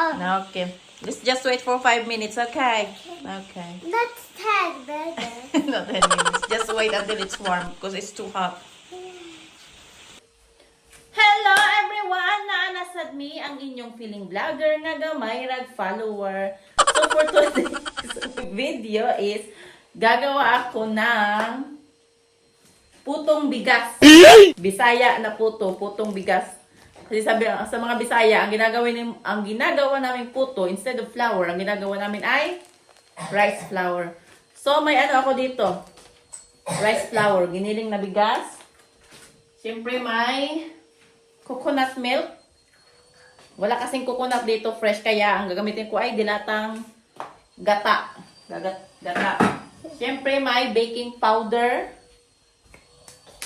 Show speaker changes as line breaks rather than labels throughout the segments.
No.
Okay. Let's just wait for 5 minutes, okay? Okay.
That's ten, baby.
Not 10 minutes. Just wait until it's warm because it's too hot. Hello everyone! Naanasad me ang inyong feeling vlogger nga gamay rag follower. So for today's video is gagawa ako ng putong bigas. Bisaya na puto, putong bigas. Kasi sabi sa mga Bisaya, ang ginagawa ang ginagawa namin puto instead of flour, ang ginagawa namin ay rice flour. So may ano ako dito. Rice flour, giniling na bigas. Siyempre may coconut milk. Wala kasing coconut dito fresh kaya ang gagamitin ko ay dilatang gata. Gagat, gata. Siyempre may baking powder.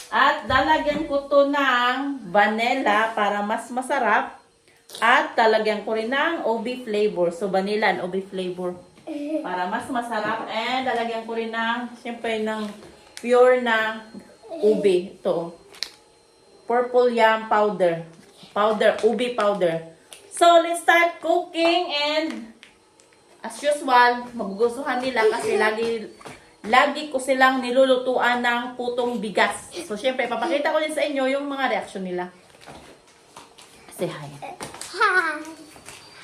At dalagyan ko to ng vanilla para mas masarap. At talagyan ko rin ng OB flavor. So vanilla and OB flavor. Para mas masarap. And lalagyan ko rin ng, siyempre, ng pure na ube. Ito. Purple yam powder. Powder, ube powder. So, let's start cooking and as usual, magugustuhan nila kasi lagi lagi ko silang nilulutuan ng putong bigas. So, syempre, papakita ko din sa inyo yung mga reaksyon nila. Say hi.
Hi.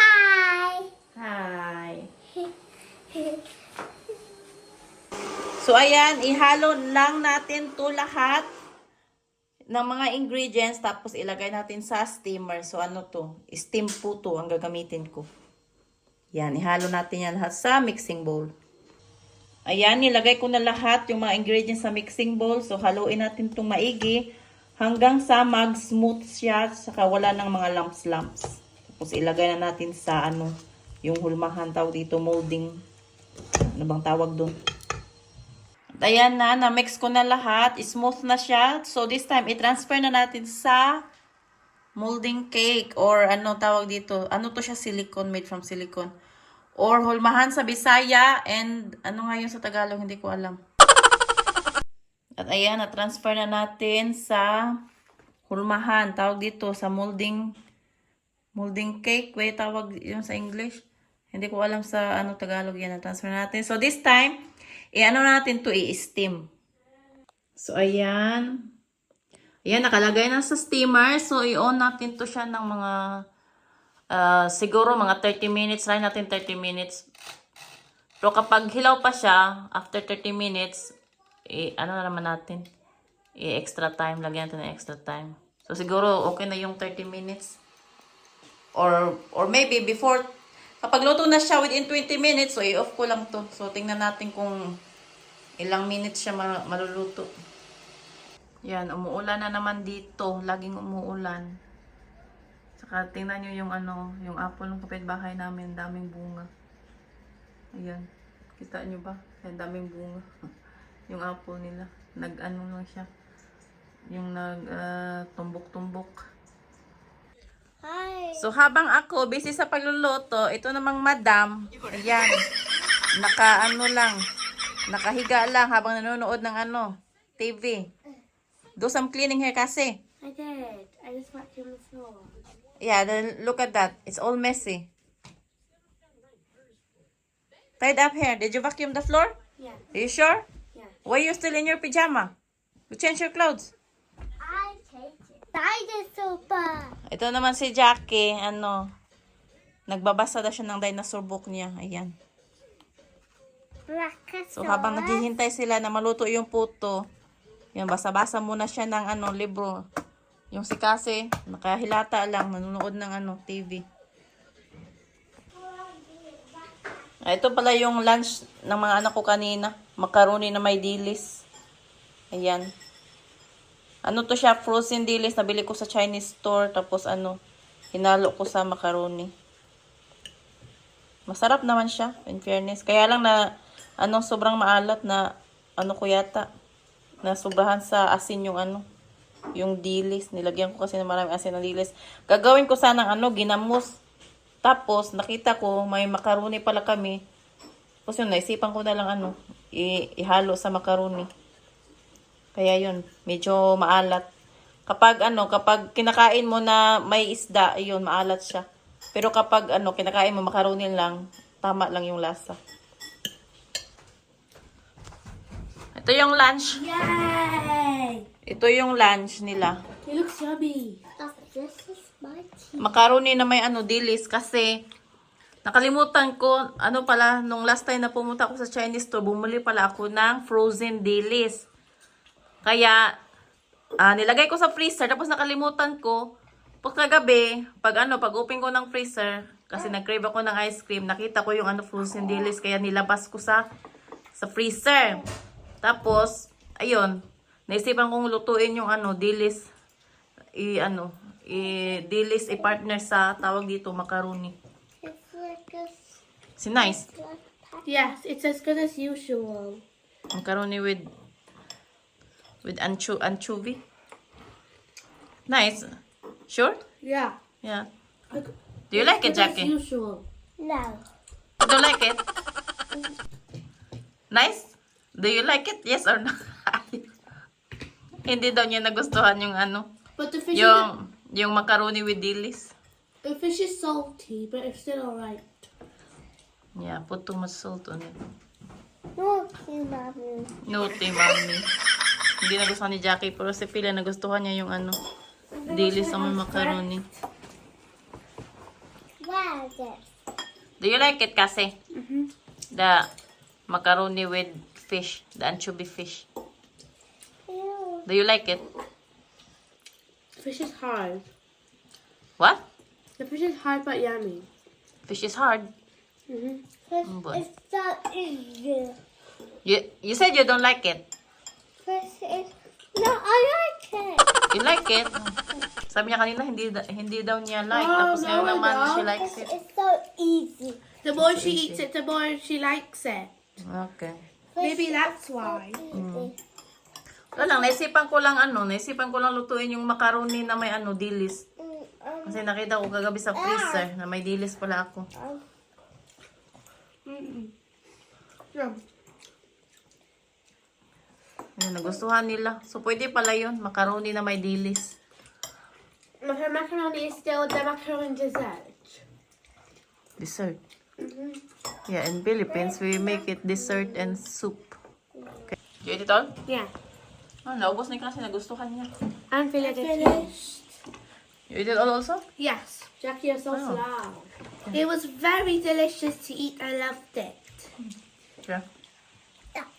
Hi.
Hi. So, ayan, ihalo lang natin to lahat ng mga ingredients tapos ilagay natin sa steamer. So, ano to? Steam puto ang gagamitin ko. Yan, ihalo natin yan lahat sa mixing bowl. Ayan, nilagay ko na lahat yung mga ingredients sa mixing bowl. So, haluin natin itong maigi hanggang sa mag-smooth siya saka wala ng mga lumps-lumps. Tapos, ilagay na natin sa ano, yung hulmahan tawag dito, molding. Ano bang tawag doon? At ayan na, na-mix ko na lahat. Smooth na siya. So, this time, i-transfer na natin sa molding cake or ano tawag dito. Ano to siya? Silicone, made from silicone. Or hulmahan sa Bisaya and ano nga yun sa Tagalog, hindi ko alam. At ayan, na-transfer na natin sa hulmahan. Tawag dito sa molding molding cake. Wait, tawag yun sa English. Hindi ko alam sa ano Tagalog yan. Na-transfer natin. So, this time, i-ano natin to i-steam. So, ayan. Ayan, nakalagay na sa steamer. So, i-on natin to siya ng mga ah, siguro mga 30 minutes. Try natin 30 minutes. Pero kapag hilaw pa siya, after 30 minutes, i ano na naman natin? I-extra time. Lagyan natin ng extra time. So, siguro okay na yung 30 minutes. Or, or maybe before, kapag luto na siya within 20 minutes, so i-off ko lang to. So, tingnan natin kung ilang minutes siya ma- maluluto. Yan, umuulan na naman dito. Laging umuulan. Saka tingnan nyo yung ano, yung apple ng kapitbahay namin, daming bunga. Ayan. Kita nyo ba? Yan, daming bunga. yung apple nila. Nag-ano lang siya. Yung nag ah, tumbok-tumbok.
Hi.
So habang ako busy sa pagluluto, ito namang madam, ayan, naka ano lang, nakahiga lang habang nanonood ng ano, TV. Do some cleaning here kasi.
I did. I just vacuumed the floor.
Yeah, then look at that. It's all messy. Tied up here. Did you vacuum the floor?
Yeah.
Are you sure?
Yeah.
Why you still in your pajama? You change your clothes.
I take it. Dinosaur bar.
Ito naman si Jackie, ano, nagbabasa na siya ng dinosaur book niya. Ayan.
Brachiosaurus.
So habang naghihintay sila na maluto yung puto, yan basa-basa muna siya ng ano libro. Yung si Kasi, nakahilata lang, nanonood ng ano, TV. Ah, ito pala yung lunch ng mga anak ko kanina. Macaroni na may dilis. Ayan. Ano to siya? Frozen dilis. Nabili ko sa Chinese store. Tapos ano, hinalo ko sa macaroni. Masarap naman siya, in fairness. Kaya lang na, ano, sobrang maalat na, ano ko yata, na sobrahan sa asin yung ano, yung dilis. Nilagyan ko kasi ng maraming asin na dilis. Gagawin ko sanang ano, ginamos. Tapos, nakita ko, may macaroni pala kami. Tapos yun, naisipan ko na lang ano, ihalo sa macaroni. Kaya yun, medyo maalat. Kapag ano, kapag kinakain mo na may isda, ayun, maalat siya. Pero kapag ano, kinakain mo macaroni lang, tama lang yung lasa. Ito yung lunch.
Yay!
Ito yung lunch nila.
It looks yummy.
This is my tea.
Macaroni na may ano, dilis kasi nakalimutan ko, ano pala, nung last time na pumunta ako sa Chinese store, bumili pala ako ng frozen dilis. Kaya, ah, nilagay ko sa freezer, tapos nakalimutan ko, pagkagabi, pag ano, pag open ko ng freezer, kasi nag-crave ako ng ice cream, nakita ko yung ano, frozen dilis, kaya nilabas ko sa sa freezer. Tapos, ayun, naisipan kong lutuin yung ano, dilis, i ano, i dilis i partner sa tawag dito macaroni.
It's like a
Si nice.
Yes, it's as good as usual.
Macaroni with with ancho anchovy. Nice. Sure?
Yeah.
Yeah. Do you like it,
good as
Jackie?
usual.
no.
You don't like it? Nice? Do you like it? Yes or no? Hindi daw niya nagustuhan yung ano,
But the fish is
yung yung macaroni with dilis.
the fish is salty, but it's still alright.
Yeah, put too much salt on it.
No, you mommy.
Naughty, mommy. Hindi nagustuhan ni Jackie, pero si Pila nagustuhan niya yung ano, dilis sa may macaroni.
This?
Do you like it kasi?
Mm-hmm.
The macaroni with fish, the anchovy fish.
Ew.
Do you like it?
Fish is hard.
What?
The fish is hard but yummy.
Fish is hard.
Mm-hmm.
Fish
Oh, boy.
is so easy.
You, you said you don't like it.
Fish is... No, I like it.
You like it? Sabi niya kanina, hindi, hindi daw niya like.
Oh,
Tapos
no,
ngayon naman, she likes
Fish
it.
is so easy.
The more she eats it, the more she likes it.
Okay.
Maybe that's why.
easy.
Wala lang, naisipan ko lang ano, naisipan ko lang lutuin yung macaroni na may ano, dilis.
Mm, um,
Kasi nakita ko kagabi sa freezer na may dilis pala ako.
Yeah.
Ayun, nagustuhan nila. So, pwede pala yun, macaroni na may dilis.
Her macaroni is still the macaroni dessert.
Dessert.
Mm-hmm.
Yeah, in Philippines, we make it dessert and soup. Okay. You eat it all?
Yeah.
Oh, naubos na yung kasi nagustuhan niya.
I'm feeling
finished.
You eat it all also?
Yes. Jackie, you're so
Oh.
slow. It was very delicious to eat. I loved it.
Yeah.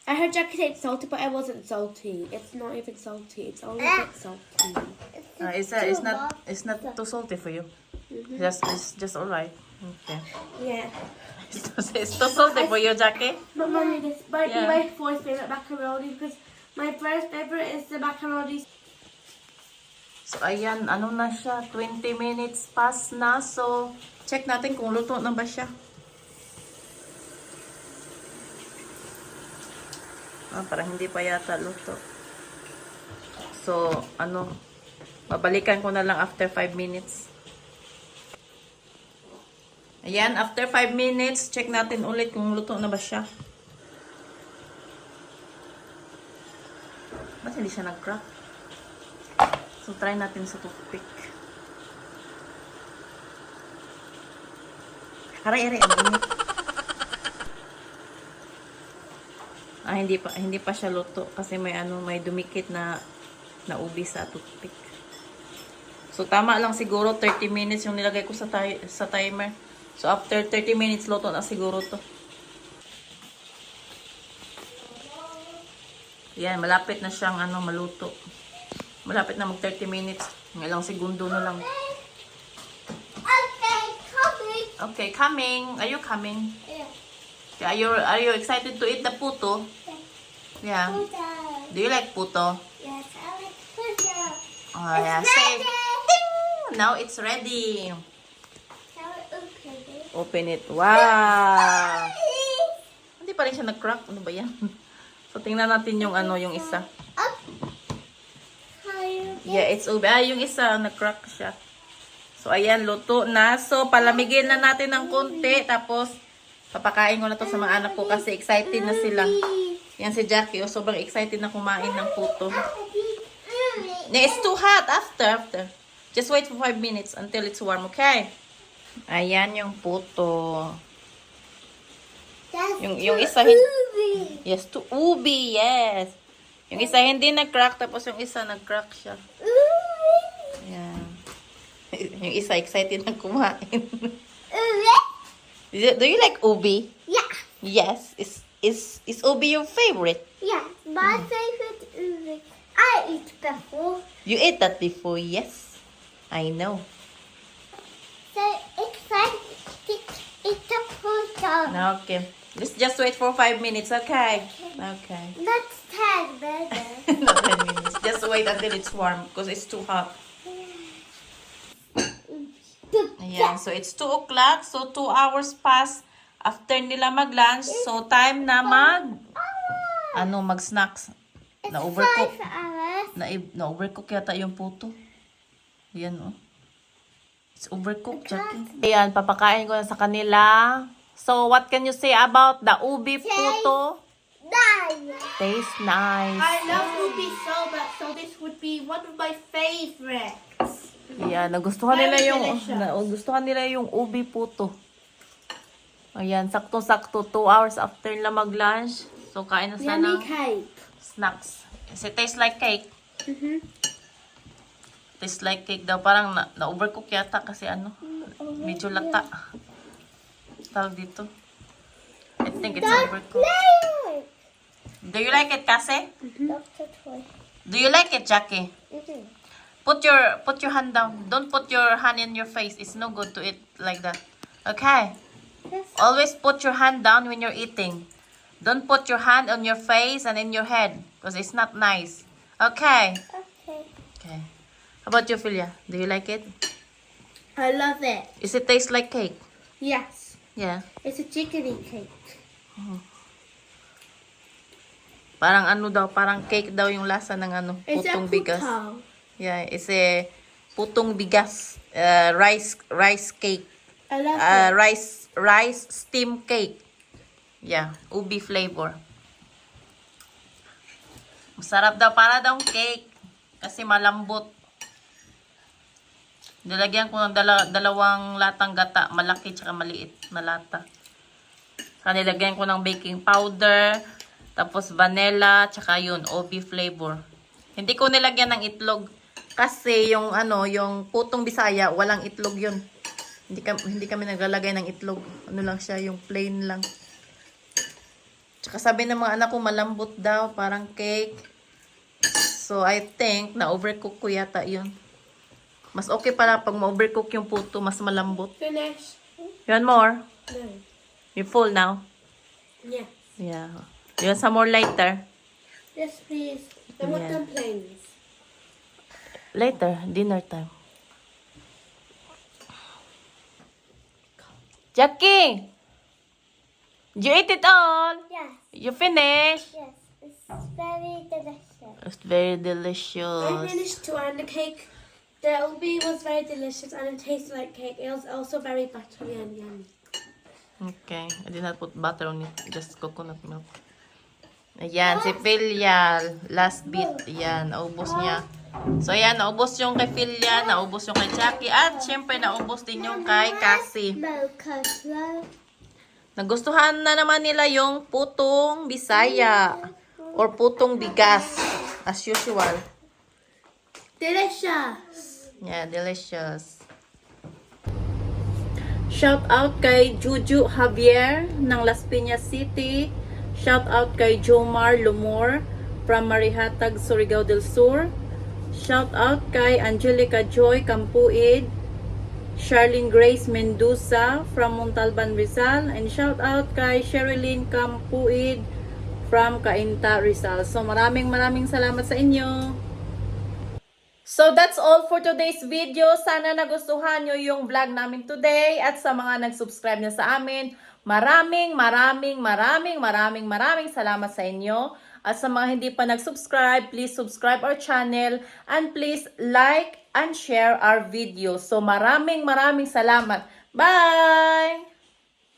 I heard Jackie say it's salty, but it wasn't salty. It's not even salty. It's only a bit salty.
Uh, it's, uh, it's not it's not too salty for you. Just it's just alright. Okay.
Yeah.
Too, it's too salty for you, Jackie.
But this might
Yeah.
my fourth favorite macaroni because my first favorite is the macaroni.
So, ayan, ano na siya? 20 minutes past na. So, check natin kung luto na ba siya. Ah, parang hindi pa yata luto. So, ano, babalikan ko na lang after 5 minutes. Ayan, after 5 minutes, check natin ulit kung luto na ba siya. Ba't hindi siya nag-crack? So, try natin sa toothpick. Aray, aray, ang init. Ah, hindi pa, hindi pa siya luto kasi may ano, may dumikit na na ubi sa toothpick. So, tama lang siguro 30 minutes yung nilagay ko sa, sa timer. So, after 30 minutes, luto na siguro to. Yan, malapit na siyang ano, maluto. Malapit na mag 30 minutes. Ng ilang segundo na lang.
Okay, coming.
Okay, coming. Are you coming?
Yeah.
Okay, Are you, are you excited to eat the puto? Yeah.
Puta.
Do you like puto?
Yes, I like puta.
Oh, yeah.
It's
Say,
ready.
Ding! Now it's ready.
Open it?
Open. Wow! Hindi pa rin siya nag-crack. Ano ba yan? So, tingnan natin yung ano, yung isa. Yeah, it's over. Ah, yung isa, nag-crack siya. So, ayan, luto na. So, palamigin na natin ng konti. Tapos, papakain ko na to sa mga anak ko kasi excited na sila. Yan si Jackie. Oh, sobrang excited na kumain ng puto. It's too hot. After, after. Just wait for 5 minutes until it's warm, okay? Ayan yung puto.
That's
Yung- yung isa
ooey.
Yes, to ubi, yes. Yung isa hindi nag-crack, tapos yung isa nag-crack siya. Ayan. Yung isa excited na kumain.
Ooey.
Do you like ubi?
Yeah.
Yes. Is is is ubi your favorite?
Yeah. My favorite ooey. I eat before.
You ate that before, yes. I know.
So it's like it, it's a photo.
Okay. Let's just wait for five minutes, okay? Okay.
That's ten better.
Not ten minutes. Just wait until it's warm because it's too hot. Ayan. So, it's 2 o'clock. So, 2 hours pass after nila mag-lunch. So, time na mag... Ano, mag-snacks.
It's
Na-overcook.
five hours.
Na, na-overcook yata yung puto. Ayan, oh. It's overcooked, Jackie. Ayan, papakain ko na sa kanila. So, what can you say about the ubi puto?
Nine.
Tastes nice.
I love ubi so much, so this would be one of my favorites.
Ayan, nagustuhan nila yung
delicious.
nagustuhan nila yung ubi puto. Ayan, sakto-sakto 2 hours after nila mag-lunch. So kain na sila
Yummy cake.
snacks. Kasi taste like cake.
Mm-hmm.
Taste like cake daw. Parang na, na-overcook yata kasi ano, medyo lata. Tawag dito. I think it's overcooked.
Play.
Do you like it, kasi?
Doctor Toy.
Do you like it, Jackie?
Mhm.
Put your put your hand down. Don't put your hand in your face. It's no good to eat like that. Okay. Always put your hand down when you're eating. Don't put your hand on your face and in your head because it's not nice. Okay.
Okay.
Okay. How about you, Filia? Do you like it?
I love it.
Is it taste like cake?
Yes.
Yeah.
It's a chickeny cake.
Parang ano daw, parang cake daw yung lasa ng ano,
It's
putong bigas. Yeah, it's a putong bigas. Uh, rice rice cake.
I love
Uh,
it.
rice rice steam cake. Yeah, ubi flavor. Masarap daw para daw cake kasi malambot. Nilagyan ko ng dala, dalawang latang gata, malaki tsaka maliit na lata. Saka nilagyan ko ng baking powder, tapos vanilla, tsaka yun, ubi flavor. Hindi ko nilagyan ng itlog kasi yung ano, yung putong bisaya, walang itlog yun. Hindi kami, hindi kami naglalagay ng itlog. Ano lang siya, yung plain lang. Tsaka sabi ng mga anak ko, malambot daw, parang cake. So, I think, na-overcook ko yata yun. Mas okay pala pag ma-overcook yung puto, mas malambot.
Finish.
You want more?
No.
You full now?
Yeah.
Yeah. You want some more later?
Yes, please. I want
Yeah.
dumplings.
Later, dinner time. Jackie! You ate it all?
Yes.
You finished?
Yes. It's very delicious.
It's very
I
delicious.
finished two, and the cake, the ubi was very delicious, and it tasted like cake. It was also very buttery and yummy.
Okay. I did not put butter on it. Just coconut milk. Ayan, si Filial. Last bit. Ayan, naubos niya. So, ayan, naubos yung kay Filial, naubos yung kay Jackie, at syempre, naubos din yung kay Cassie. Nagustuhan na naman nila yung putong bisaya or putong bigas as usual.
Delicious.
Yeah, delicious. Shout out kay Juju Javier ng Las Piñas City. Shout out kay Jomar Lumor from Marihatag, Surigao del Sur. Shout out kay Angelica Joy Campuid. Charlene Grace Mendoza from Montalban, Rizal. And shout out kay Sherilyn Campuid from Cainta, Rizal. So maraming maraming salamat sa inyo. So that's all for today's video. Sana nagustuhan nyo yung vlog namin today at sa mga nag-subscribe na sa amin. Maraming, maraming, maraming, maraming, maraming salamat sa inyo. At sa mga hindi pa nag-subscribe, please subscribe our channel and please like and share our video. So maraming, maraming salamat. Bye!